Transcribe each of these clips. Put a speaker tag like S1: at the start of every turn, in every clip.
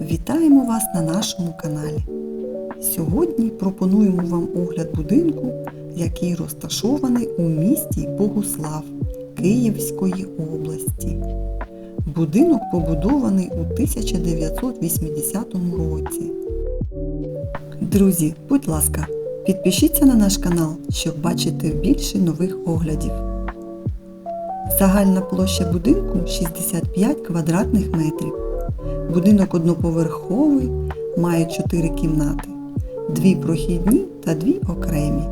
S1: Вітаємо вас на нашому каналі. Сьогодні пропонуємо вам огляд будинку, який розташований у місті Богуслав Київської області. Будинок побудований у 1980 році. Друзі, будь ласка, підпишіться на наш канал, щоб бачити більше нових оглядів. Загальна площа будинку 65 квадратних метрів. Будинок одноповерховий, має 4 кімнати, дві прохідні та дві окремі,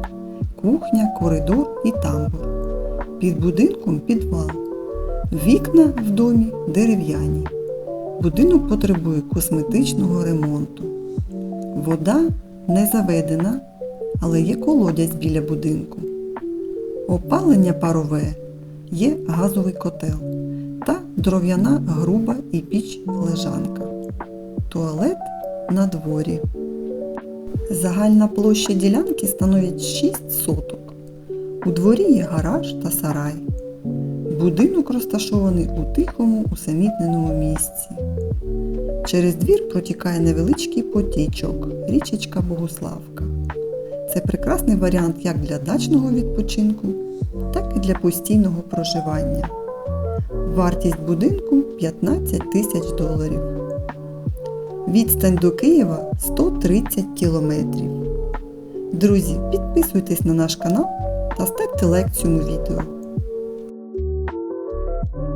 S1: кухня, коридор і тамбур. Під будинком підвал. Вікна в домі дерев'яні. Будинок потребує косметичного ремонту. Вода не заведена, але є колодязь біля будинку. Опалення парове, є газовий котел дров'яна груба і піч лежанка. Туалет на дворі. Загальна площа ділянки становить 6 соток. У дворі є гараж та сарай. Будинок розташований у тихому усамітненому місці. Через двір протікає невеличкий потічок, річечка Богуславка. Це прекрасний варіант як для дачного відпочинку, так і для постійного проживання. Вартість будинку 15 тисяч доларів. Відстань до Києва 130 кілометрів. Друзі, підписуйтесь на наш канал та ставте лайк цьому відео.